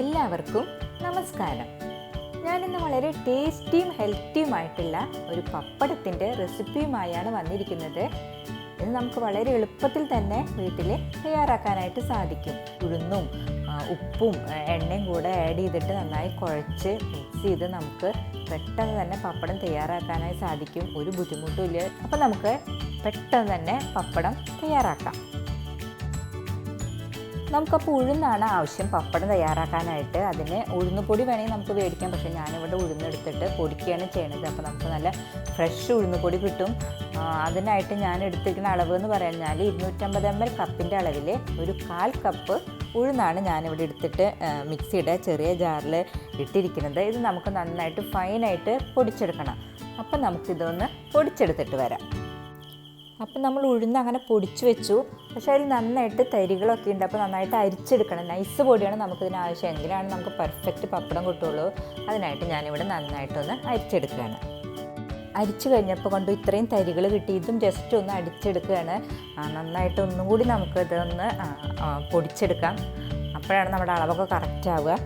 എല്ലാവർക്കും നമസ്കാരം. ഞാനിന്ന് വളരെ ടേസ്റ്റിയും ഹെൽത്തിയുമായിട്ടുള്ള ഒരു പപ്പടത്തിന്റെ റെസിപ്പിയുമായാണ് വന്നിരിക്കുന്നത്. ഇത് നമുക്ക് വളരെ എളുപ്പത്തിൽ തന്നെ വീട്ടിൽ തയ്യാറാക്കാനായിട്ട് സാധിക്കും. ഉഴുന്നും ഉപ്പും എണ്ണയും കൂടെ ആഡ് ചെയ്തിട്ട് നന്നായി കുഴച്ച് മിക്സ് ചെയ്ത് നമുക്ക് പെട്ടെന്ന് തന്നെ പപ്പടം തയ്യാറാക്കാനായി സാധിക്കും. ഒരു ബുദ്ധിമുട്ടും ഇല്ല. അപ്പോൾ നമുക്ക് പെട്ടെന്ന് തന്നെ പപ്പടം തയ്യാറാക്കാം. നമുക്കപ്പോൾ ഉഴുന്നാണ് ആവശ്യം. പപ്പടം തയ്യാറാക്കാനായിട്ട് അതിന് ഉഴുന്നുപൊടി വേണമെങ്കിൽ നമുക്ക് മേടിക്കാം പക്ഷേ ഞാനിവിടെ ഉഴുന്നെടുത്തിട്ട് പൊടിക്കുകയാണ് ചെയ്യണത്. അപ്പോൾ നമുക്ക് നല്ല ഫ്രഷ് ഉഴുന്നുപൊടി കിട്ടും. അതിനായിട്ട് ഞാൻ എടുത്തിരിക്കുന്ന അളവ് എന്ന് പറഞ്ഞാൽ ഇരുന്നൂറ്റമ്പത് എം എൽ കപ്പിന്റെ അളവിൽ ഒരു കാൽ കപ്പ് ഉഴുന്നാണ് ഞാനിവിടെ എടുത്തിട്ട് മിക്സിയുടെ ചെറിയ ജാറിൽ ഇട്ടിരിക്കുന്നത്. ഇത് നമുക്ക് നന്നായിട്ട് ഫൈനായിട്ട് പൊടിച്ചെടുക്കണം. അപ്പം നമുക്കിതൊന്ന് പൊടിച്ചെടുത്തിട്ട് വരാം. അപ്പം നമ്മൾ ഉഴുന്ന് അങ്ങനെ പൊടിച്ചു വെച്ചു. പക്ഷേ അതിൽ നന്നായിട്ട് തരികളൊക്കെ ഉണ്ട്. അപ്പോൾ നന്നായിട്ട് അരിച്ചെടുക്കണം. നൈസ് പൊടിയാണ് നമുക്കിതിന് ആവശ്യം. എങ്കിലാണ് നമുക്ക് പെർഫെക്റ്റ് പപ്പടം കിട്ടുള്ളൂ. അതിനായിട്ട് ഞാനിവിടെ നന്നായിട്ടൊന്ന് അരിച്ചെടുക്കുകയാണ്. അരിച്ചു കഴിഞ്ഞപ്പോൾ കൊണ്ട് ഇത്രയും തരികൾ കിട്ടി. ഇതും ജസ്റ്റ് ഒന്ന് അടിച്ചെടുക്കുകയാണ്. നന്നായിട്ട് ഒന്നും കൂടി നമുക്ക് ഇതൊന്ന് ആ, ആ, പൊടിച്ചെടുക്കാം. അപ്പോഴാണ് നമ്മുടെ അളവൊക്കെ കറക്റ്റ് ആവുക.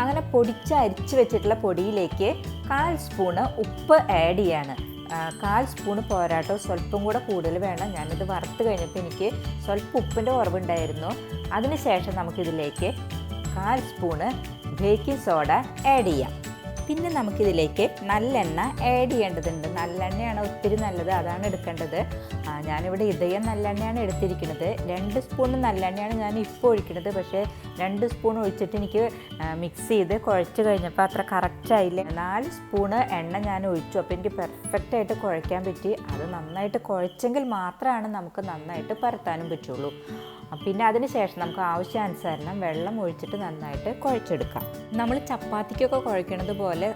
അങ്ങനെ പൊടിച്ച് അരിച്ച് വെച്ചിട്ടുള്ള പൊടിയിലേക്ക് കാൽ സ്പൂണ് ഉപ്പ് ആഡ് ചെയ്യാണ്. കാൽ സ്പൂണ് പോരാട്ടോ. സ്വല്പം കൂടെ കൂടുതൽ വേണം. ഞാനിത് വറുത്ത് കഴിഞ്ഞപ്പോൾ എനിക്ക് സ്വല്പം ഉപ്പിന്റെ കുറവുണ്ടായിരുന്നു. അതിനുശേഷം നമുക്കിതിലേക്ക് കാൽ സ്പൂണ് ബേക്കിംഗ് സോഡ ആഡ് ചെയ്യാം. പിന്നെ നമുക്കിതിലേക്ക് നല്ലെണ്ണ ആഡ് ചെയ്യേണ്ടതുണ്ട്. നല്ലെണ്ണയാണ് ഒത്തിരി നല്ലത്. അതാണ് എടുക്കേണ്ടത്. ഞാനിവിടെ ഇതയം നല്ലെണ്ണയാണ് എടുത്തിരിക്കുന്നത്. രണ്ട് സ്പൂൺ നല്ലെണ്ണയാണ് ഞാൻ ഇപ്പോൾ ഒഴിക്കുന്നത്. പക്ഷേ രണ്ട് സ്പൂൺ ഒഴിച്ചിട്ട് എനിക്ക് മിക്സ് ചെയ്ത് കുഴച്ച് കഴിഞ്ഞപ്പോൾ അത്ര കറക്റ്റായില്ല നാല് സ്പൂണ് എണ്ണ ഞാൻ ഒഴിച്ചു. അപ്പോൾ എനിക്ക് പെർഫെക്റ്റായിട്ട് കുഴയ്ക്കാൻ പറ്റി. അത് നന്നായിട്ട് കുഴച്ചെങ്കിൽ മാത്രമാണ് നമുക്ക് നന്നായിട്ട് പരത്താനും പറ്റുള്ളൂ. പിന്നെ അതിന് ശേഷം നമുക്ക് ആവശ്യാനുസരണം വെള്ളം ഒഴിച്ചിട്ട് നന്നായിട്ട് കുഴച്ചെടുക്കാം. നമ്മൾ ചപ്പാത്തിക്കൊക്കെ കുഴയ്ക്കുന്നത് പോലെ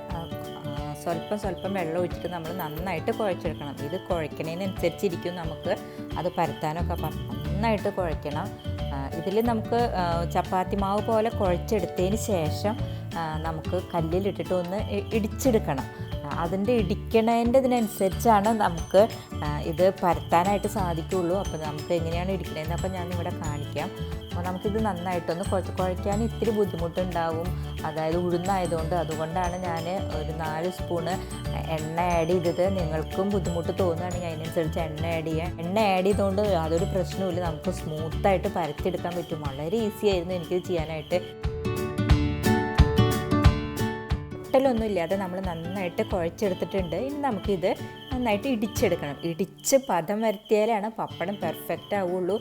സ്വല്പം സ്വല്പം വെള്ളം ഒഴിച്ചിട്ട് നമ്മൾ നന്നായിട്ട് കുഴച്ചെടുക്കണം. ഇത് കുഴക്കണതിനനുസരിച്ചിരിക്കും നമുക്ക് അത് പരത്താനൊക്കെ നന്നായിട്ട് കുഴക്കണം. ഇതിൽ നമുക്ക് ചപ്പാത്തി മാവ് പോലെ കുഴച്ചെടുത്തതിന് ശേഷം നമുക്ക് കല്ലിലിട്ടിട്ട് ഒന്ന് ഇടിച്ചെടുക്കണം. അതിന്റെ ഇടിക്കണതിന്റെ ഇതിനനുസരിച്ചാണ് നമുക്ക് ഇത് പരത്താനായിട്ട് സാധിക്കുള്ളൂ. അപ്പോൾ നമുക്ക് എങ്ങനെയാണ് ഇടിക്കണതെന്ന് അപ്പോൾ ഞാൻ ഇവിടെ കാണിക്കാം. അപ്പോൾ നമുക്കിത് നന്നായിട്ടൊന്ന് കുഴച്ച് കുഴയ്ക്കാൻ ഇത്തിരി ബുദ്ധിമുട്ടുണ്ടാവും. അതായത് ഉഴുന്നായതുകൊണ്ട് അതുകൊണ്ടാണ് ഞാൻ ഒരു നാല് സ്പൂണ് എണ്ണ ആഡ് ചെയ്തത്. നിങ്ങൾക്കും ബുദ്ധിമുട്ട് തോന്നുകയാണെങ്കിൽ അതിനനുസരിച്ച് എണ്ണ ആഡ് ചെയ്യാം. എണ്ണ ആഡ് ചെയ്തുകൊണ്ട് യാതൊരു പ്രശ്നവുമില്ല. നമുക്ക് സ്മൂത്തായിട്ട് പരത്തിയെടുക്കാൻ പറ്റും. വളരെ ഈസി ആയിരുന്നു എനിക്കിത് ചെയ്യാനായിട്ട്. ഒട്ടലൊന്നും ഇല്ലാതെ നമ്മൾ നന്നായിട്ട് കുഴച്ചെടുത്തിട്ടുണ്ട്. ഇനി നമുക്കിത് നന്നായിട്ട് ഇടിച്ചെടുക്കണം. ഇടിച്ച് പദം വരുത്തിയാലാണ് പപ്പടം പെർഫെക്റ്റ് ആവുള്ളൂ.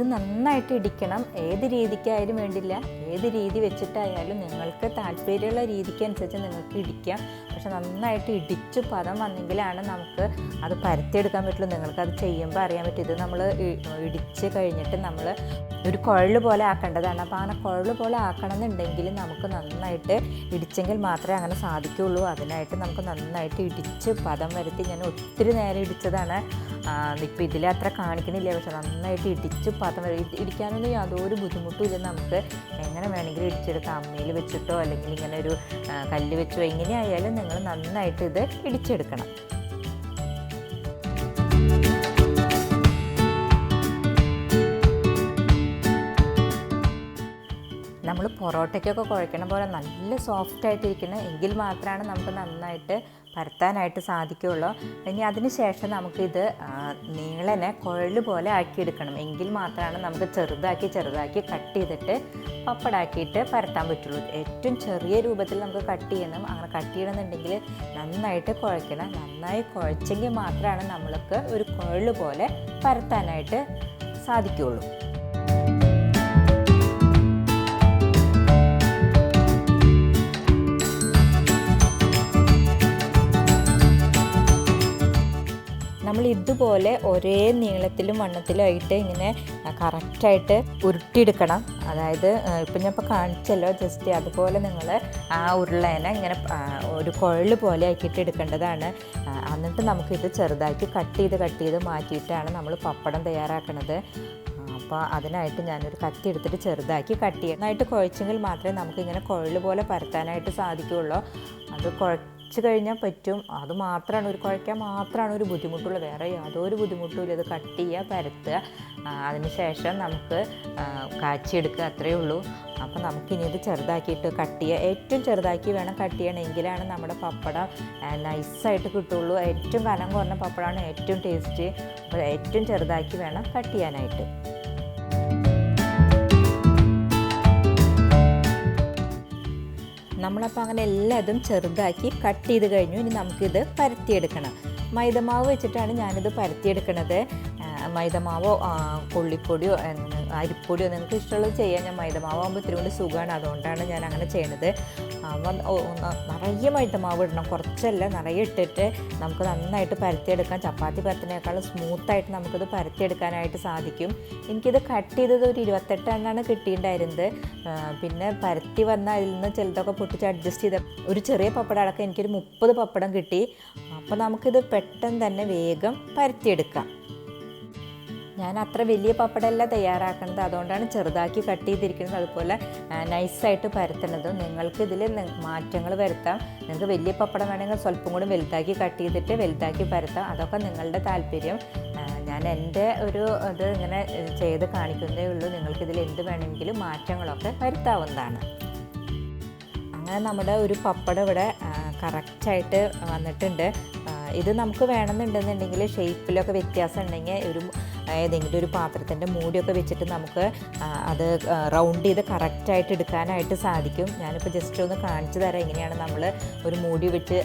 ഇത് നന്നായിട്ട് ഇടിക്കണം. ഏത് രീതിക്കായാലും വേണ്ടില്ല. ഏത് രീതി വെച്ചിട്ടായാലും നിങ്ങൾക്ക് താല്പര്യമുള്ള രീതിക്ക് അനുസരിച്ച് നിങ്ങൾക്ക് ഇടിക്കാം. പക്ഷെ നന്നായിട്ട് ഇടിച്ച് പദം വന്നെങ്കിലാണ് നമുക്ക് അത് പരത്തിയെടുക്കാൻ പറ്റുള്ളൂ. നിങ്ങൾക്ക് അത് ചെയ്യുമ്പോൾ അറിയാൻ പറ്റും. ഇത് നമ്മൾ ഇടിച്ച് കഴിഞ്ഞിട്ട് നമ്മൾ ഒരു കുഴൽ പോലെ ആക്കേണ്ടതാണ്. അപ്പോൾ അങ്ങനെ കുഴൽ പോലെ ആക്കണം എന്നുണ്ടെങ്കിൽ നമുക്ക് നന്നായിട്ട് ഇടിച്ചെങ്കിൽ മാത്രമേ അങ്ങനെ സാധിക്കുകയുള്ളൂ. അതിനായിട്ട് നമുക്ക് നന്നായിട്ട് ഇടിച്ച് പദം വരുത്തി ഞാൻ ഒത്തിരി നേരം ഇടിച്ചതാണ്. ഇപ്പോൾ ഇതിൽ അത്ര കാണിക്കുന്നില്ല പക്ഷെ നന്നായിട്ട് ഇടിച്ച് പാത്രം ഇടിക്കാനൊന്നും യാതൊരു ബുദ്ധിമുട്ടും ഇല്ല. നമുക്ക് എങ്ങനെ വേണമെങ്കിലും ഇടിച്ചെടുക്കാം. അമ്മയിൽ വെച്ചിട്ടോ അല്ലെങ്കിൽ ഇങ്ങനെ ഒരു കല്ല് വെച്ചോ എങ്ങനെയായാലും നിങ്ങൾ നന്നായിട്ട് ഇത് ഇടിച്ചെടുക്കണം. നമ്മൾ പൊറോട്ടയ്ക്കൊക്കെ കുഴക്കണ പോലെ നല്ല സോഫ്റ്റ് ആയിട്ടിരിക്കണം എങ്കിൽ മാത്രമാണ് നമുക്ക് നന്നായിട്ട് പരത്താനായിട്ട് സാധിക്കുകയുള്ളൂ ഇനി അതിന് ശേഷം നമുക്കിത് നീളനെ കുഴൽ പോലെ ആക്കിയെടുക്കണം. എങ്കിൽ മാത്രമാണ് നമുക്ക് ചെറുതാക്കി ചെറുതാക്കി കട്ട് ചെയ്തിട്ട് പപ്പടാക്കിയിട്ട് പരത്താൻ പറ്റുള്ളൂ. ഏറ്റവും ചെറിയ രൂപത്തിൽ നമുക്ക് കട്ട് ചെയ്യണം. അങ്ങനെ കട്ട് ചെയ്യണമെന്നുണ്ടെങ്കിൽ നന്നായിട്ട് കുഴക്കണം. നന്നായി കുഴച്ചെങ്കിൽ മാത്രമാണ് നമ്മൾക്ക് ഒരു കുഴൽ പോലെ പരത്താനായിട്ട് സാധിക്കുകയുള്ളൂ നമ്മൾ ഇതുപോലെ ഒരേ നീളത്തിലും വണ്ണത്തിലും ആയിട്ട് ഇങ്ങനെ കറക്റ്റായിട്ട് ഉരുട്ടിയെടുക്കണം. അതായത് ഇപ്പം ഞാൻ ഇപ്പോൾ കാണിച്ചല്ലോ ജസ്റ്റ് അതുപോലെ നിങ്ങൾ ആ ഉരുളേനെ ഇങ്ങനെ ഒരു കുഴൽ പോലെ ആക്കിയിട്ട് എടുക്കേണ്ടതാണ് എന്നിട്ട് നമുക്കിത് ചെറുതാക്കി കട്ട് ചെയ്ത് കട്ട് ചെയ്ത് മാറ്റിയിട്ടാണ് നമ്മൾ പപ്പടം തയ്യാറാക്കുന്നത് അപ്പോൾ അതിനായിട്ട് ഞാനൊരു കത്തി എടുത്തിട്ട് ചെറുതാക്കി കട്ട് ചെയ്യണം. നന്നായിട്ട് കുഴച്ചെങ്കിൽ മാത്രമേ നമുക്കിങ്ങനെ കുഴൽ പോലെ പരത്താനായിട്ട് സാധിക്കുകയുള്ളൂ. അത് കുഴ കുഴച്ച് കഴിഞ്ഞാൽ പറ്റും. അത് മാത്രമാണ് ഒരു കുഴയ്ക്കാൻ മാത്രമാണ് ഒരു ബുദ്ധിമുട്ടുള്ളത് വേറെ യാതൊരു ബുദ്ധിമുട്ടും ഇല്ല. ഇത് കട്ട് ചെയ്യുക പരത്തുക. അതിനുശേഷം നമുക്ക് കാച്ചിയെടുക്കുക അത്രയേ ഉള്ളൂ. അപ്പോൾ നമുക്കിനി ഇത് ചെറുതാക്കിയിട്ട് കട്ട് ചെയ്യുക ഏറ്റവും ചെറുതാക്കി വേണം കട്ട് ചെയ്യണമെങ്കിലാണ് നമ്മുടെ പപ്പടം നൈസായിട്ട് കിട്ടുള്ളൂ. ഏറ്റവും കനം കുറഞ്ഞ പപ്പടമാണ് ഏറ്റവും ടേസ്റ്റ് അപ്പോൾ ഏറ്റവും ചെറുതാക്കി വേണം കട്ട് ചെയ്യാനായിട്ട്. നമ്മളപ്പോൾ അങ്ങനെ എല്ലാതും ചെറുതാക്കി കട്ട് ചെയ്ത് കഴിഞ്ഞു. ഇനി നമുക്കിത് പരത്തിയെടുക്കണം. മൈദമാവ് വെച്ചിട്ടാണ് ഞാനിത് പരത്തിയെടുക്കണത്. മൈദമാവോ പുള്ളിപ്പൊടിയോ അരിപ്പൊടിയോ നിങ്ങൾക്ക് ഇഷ്ടമുള്ളത് ചെയ്യാൻ ഞാൻ മൈദമാവാകുമ്പോൾ ഇത്തിരി കൊണ്ട് സുഖമാണ്. അതുകൊണ്ടാണ് ഞാൻ അങ്ങനെ ചെയ്യണത്. നിറയെ മൈദമാവ് ഇടണം. കുറച്ചല്ല നിറയെ ഇട്ടിട്ട് നമുക്ക് നന്നായിട്ട് പരത്തിയെടുക്കാം. ചപ്പാത്തി പരത്തിനേക്കാളും സ്മൂത്തായിട്ട് നമുക്കിത് പരത്തിയെടുക്കാനായിട്ട് സാധിക്കും. എനിക്കിത് കട്ട് ചെയ്തത് ഒരു ഇരുപത്തെട്ടെണ്ണാണ് കിട്ടിയിട്ടുണ്ടായിരുന്നത്. ആ, പിന്നെ പരത്തി വന്ന അതിൽ നിന്ന് ചിലതൊക്കെ പൊട്ടിച്ച് അഡ്ജസ്റ്റ് ചെയ്ത ഒരു ചെറിയ പപ്പടം അടക്കം എനിക്കൊരു മുപ്പത് പപ്പടം കിട്ടി. അപ്പോൾ നമുക്കിത് പെട്ടെന്ന് തന്നെ വേഗം പരത്തിയെടുക്കാം. ഞാൻ അത്ര വലിയ പപ്പടമല്ല തയ്യാറാക്കുന്നത്. അതുകൊണ്ടാണ് ചെറുതാക്കി കട്ട് ചെയ്തിരിക്കുന്നത്. അതുപോലെ നൈസായിട്ട് പരത്തണതും നിങ്ങൾക്ക് ഇതിൽ മാറ്റങ്ങൾ വരുത്താം. നിങ്ങൾക്ക് വലിയ പപ്പടം വേണമെങ്കിൽ സ്വല്പം കൂടി വലുതാക്കി കട്ട് ചെയ്തിട്ട് വലുതാക്കി പരത്താം. അതൊക്കെ നിങ്ങളുടെ താല്പര്യം. ഞാൻ എന്റെ ഒരു ഇത് ഇങ്ങനെ ചെയ്ത് കാണിക്കുന്നതേ ഉള്ളൂ. നിങ്ങൾക്കിതിൽ എന്ത് വേണമെങ്കിലും മാറ്റങ്ങളൊക്കെ വരുത്താവുന്നതാണ്. അങ്ങനെ നമ്മുടെ ഒരു പപ്പടം ഇവിടെ കറക്റ്റായിട്ട് വന്നിട്ടുണ്ട്. ഇത് നമുക്ക് വേണമെന്നുണ്ടെന്നുണ്ടെങ്കിൽ ഷേപ്പിലൊക്കെ വ്യത്യാസം ഉണ്ടെങ്കിൽ ഒരു ഏതെങ്കിലും ഒരു പാത്രത്തിന്റെ മൂടിയൊക്കെ വെച്ചിട്ട് നമുക്ക് അത് റൗണ്ട് ചെയ്ത് കറക്റ്റായിട്ട് എടുക്കാനായിട്ട് സാധിക്കും. ഞാനിപ്പോൾ ജസ്റ്റ് ഒന്ന് കാണിച്ചു തരാം എങ്ങനെയാണ് നമ്മൾ ഒരു മൂടി വെച്ച്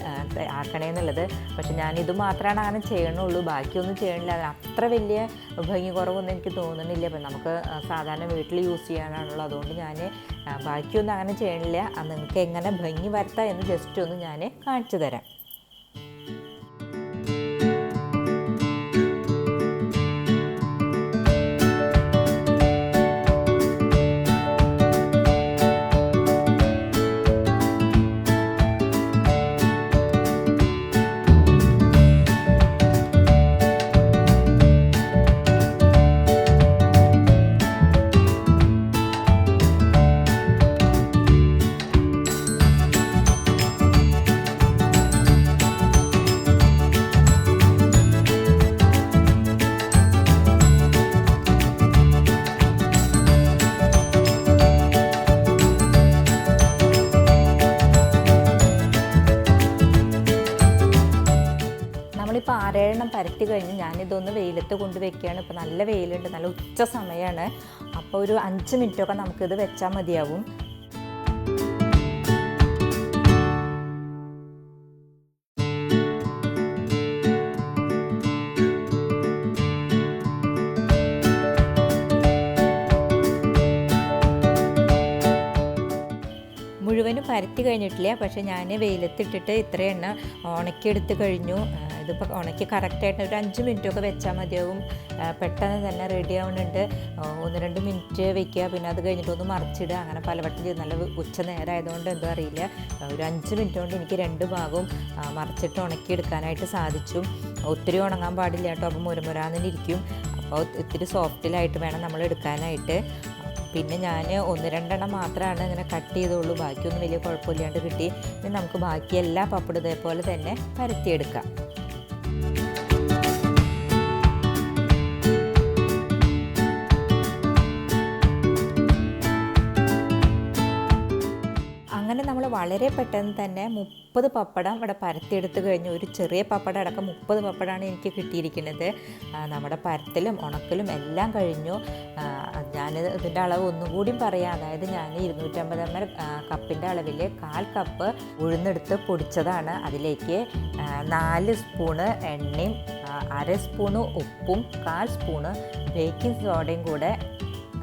ആക്കണേന്നുള്ളത്. പക്ഷേ ഞാനിത് മാത്രമാണ് അങ്ങനെ ചെയ്യണുള്ളൂ. ബാക്കിയൊന്നും ചെയ്യണില്ല. അതിന് അത്ര വലിയ ഭംഗി കുറവൊന്നും എനിക്ക് തോന്നുന്നില്ല. അപ്പം നമുക്ക് സാധാരണ വീട്ടിൽ യൂസ് ചെയ്യാനാണുള്ളൂ അതുകൊണ്ട് ഞാൻ ബാക്കിയൊന്നും അങ്ങനെ ചെയ്യണില്ല. നിങ്ങൾക്ക് എങ്ങനെ ഭംഗി വരുത്താം എന്ന് ജസ്റ്റ് ഒന്ന് ഞാൻ കാണിച്ചു തരാം. നമ്മളിപ്പോൾ ആറേഴെണ്ണം പരത്തി കഴിഞ്ഞ് ഞാനിതൊന്ന് വെയിലത്ത് കൊണ്ട് വെക്കുകയാണ്. ഇപ്പോൾ നല്ല വെയിലുണ്ട് നല്ല ഉച്ച സമയമാണ് അപ്പോൾ ഒരു അഞ്ച് മിനിറ്റൊക്കെ നമുക്കിത് വെച്ചാൽ മതിയാവും. മുഴുവനും പരത്തി കഴിഞ്ഞിട്ടില്ല. പക്ഷേ ഞാൻ വെയിലത്തിട്ടിട്ട് ഇത്രയെണ്ണ ഉണക്കിയെടുത്ത് കഴിഞ്ഞു. ഇതിപ്പോൾ ഉണക്കി കറക്റ്റായിട്ട് ഒരു അഞ്ച് മിനിറ്റൊക്കെ വെച്ചാൽ മതിയാവും. പെട്ടെന്ന് തന്നെ റെഡി ആവുന്നുണ്ട് ഒന്ന് രണ്ട് മിനിറ്റ് വെക്കുക. പിന്നെ അത് കഴിഞ്ഞിട്ട് ഒന്ന് മറിച്ചിടുക. അങ്ങനെ പലവട്ടം ചെയ്ത്. നല്ല ഉച്ച നേരമായതുകൊണ്ട് എന്തോ അറിയില്ല. ഒരു അഞ്ച് മിനിറ്റ് കൊണ്ട് എനിക്ക് രണ്ട് ഭാഗവും മറിച്ചിട്ട് ഉണക്കിയെടുക്കാനായിട്ട് സാധിച്ചു. ഒത്തിരി ഉണങ്ങാൻ പാടില്ല കേട്ടോ. അപ്പോൾ മുരമുരാന്നിന് ഇരിക്കും. അപ്പോൾ ഇത്തിരി സോഫ്റ്റിലായിട്ട് വേണം നമ്മൾ എടുക്കാനായിട്ട്. പിന്നെ ഞാൻ ഒന്ന് രണ്ടെണ്ണം മാത്രമാണ് ഇങ്ങനെ കട്ട് ചെയ്തുള്ളൂ. ബാക്കിയൊന്നും വലിയ കുഴപ്പമില്ലാണ്ട് കിട്ടി. പിന്നെ നമുക്ക് ബാക്കി എല്ലാ പപ്പടും ഇതേപോലെ തന്നെ പരത്തിയെടുക്കാം. വളരെ പെട്ടെന്ന് തന്നെ മുപ്പത് പപ്പടം ഇവിടെ പരത്തിയെടുത്ത് കഴിഞ്ഞു. ഒരു ചെറിയ പപ്പടം അടക്കം മുപ്പത് പപ്പടമാണ് എനിക്ക് കിട്ടിയിരിക്കുന്നത്. നമ്മുടെ പരത്തലും ഉണക്കലും എല്ലാം കഴിഞ്ഞു. ഞാൻ ഇതിന്റെ അളവ് ഒന്നുകൂടിയും പറയാം. അതായത് ഞാൻ ഇരുന്നൂറ്റമ്പത് എം എൽ കപ്പിന്റെ അളവിൽ കാൽ കപ്പ് ഉഴുന്നെടുത്ത് പൊടിച്ചതാണ് അതിലേക്ക്. നാല് സ്പൂണ് എണ്ണയും അര സ്പൂണ് ഉപ്പും കാൽ സ്പൂണ് ബേക്കിംഗ് സോഡയും കൂടെ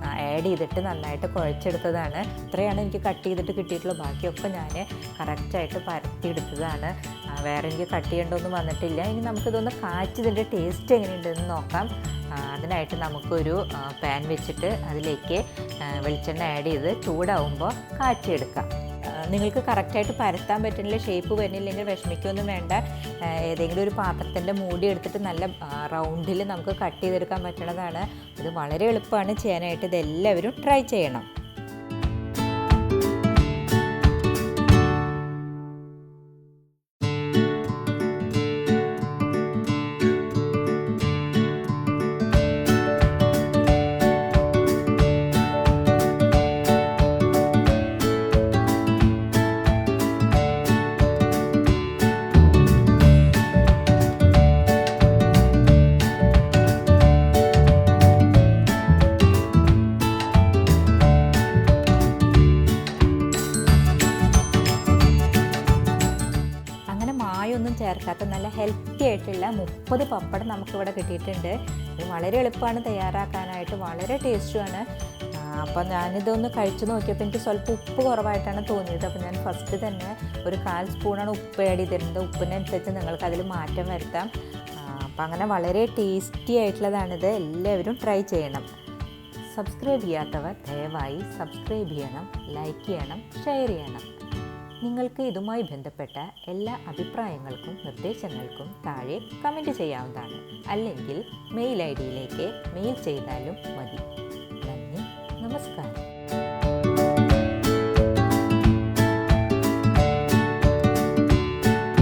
ആഡ് ചെയ്തിട്ട് നന്നായിട്ട് കുഴച്ചെടുത്തതാണ്. ഇത്രയാണ് എനിക്ക് കട്ട് ചെയ്തിട്ട് കിട്ടിയിട്ടുള്ള. ബാക്കിയൊക്കെ ഞാൻ കറക്റ്റായിട്ട് പരത്തിയെടുത്തതാണ്. വേറെ എനിക്ക് കട്ട് ചെയ്യേണ്ടതൊന്നും വന്നിട്ടില്ല. ഇനി നമുക്കിതൊന്ന് കാച്ചി ഇതിന്റെ ടേസ്റ്റ് എങ്ങനെയുണ്ടെന്ന് നോക്കാം. അതിനായിട്ട് നമുക്കൊരു പാൻ വെച്ചിട്ട് അതിലേക്ക് വെളിച്ചെണ്ണ ആഡ് ചെയ്ത് ചൂടാവുമ്പോൾ കാച്ചിയെടുക്കാം. നിങ്ങൾക്ക് കറക്റ്റായിട്ട് പരത്താൻ പറ്റുന്നില്ല ഷേപ്പ് വരുന്നില്ലെങ്കിൽ വിഷമിക്കൊന്നും വേണ്ട. ഏതെങ്കിലും ഒരു പാത്രത്തിന്റെ മൂടി എടുത്തിട്ട് നല്ല റൗണ്ടിൽ നമുക്ക് കട്ട് ചെയ്തെടുക്കാൻ പറ്റുന്നതാണ്. ഇത് വളരെ എളുപ്പമാണ് ചെയ്യാനായിട്ട്. ഇതെല്ലാവരും ട്രൈ ചെയ്യണം. മുപ്പത് പപ്പടം നമുക്കിവിടെ കിട്ടിയിട്ടുണ്ട്. ഇത് വളരെ എളുപ്പമാണ് തയ്യാറാക്കാനായിട്ട് വളരെ ടേസ്റ്റുമാണ് അപ്പം ഞാനിതൊന്ന് കഴിച്ചു നോക്കിയപ്പോൾ എനിക്ക് സ്വല്പം ഉപ്പ് കുറവായിട്ടാണ് തോന്നിയത്. അപ്പോൾ ഞാൻ ഫസ്റ്റ് തന്നെ ഒരു കാൽ സ്പൂണാണ് ഉപ്പ് ആഡ് ചെയ്തിരുന്നത്. ഉപ്പിനനുസരിച്ച് നിങ്ങൾക്ക് അതിൽ മാറ്റം വരുത്താം. അപ്പം അങ്ങനെ വളരെ ടേസ്റ്റി ആയിട്ടുള്ളതാണിത്. എല്ലാവരും ട്രൈ ചെയ്യണം. സബ്സ്ക്രൈബ് ചെയ്യാത്തവർ ദയവായി സബ്സ്ക്രൈബ് ചെയ്യണം ലൈക്ക് ചെയ്യണം ഷെയർ ചെയ്യണം. നിങ്ങൾക്ക് ഇതുമായി ബന്ധപ്പെട്ട എല്ലാ അഭിപ്രായങ്ങൾക്കും നിർദ്ദേശങ്ങൾക്കും താഴെ കമന്റ് ചെയ്യാവുന്നതാണ്. അല്ലെങ്കിൽ മെയിൽ ഐ ഡിയിലേക്ക് മെയിൽ ചെയ്താലും മതി. നന്ദി. നമസ്കാരം.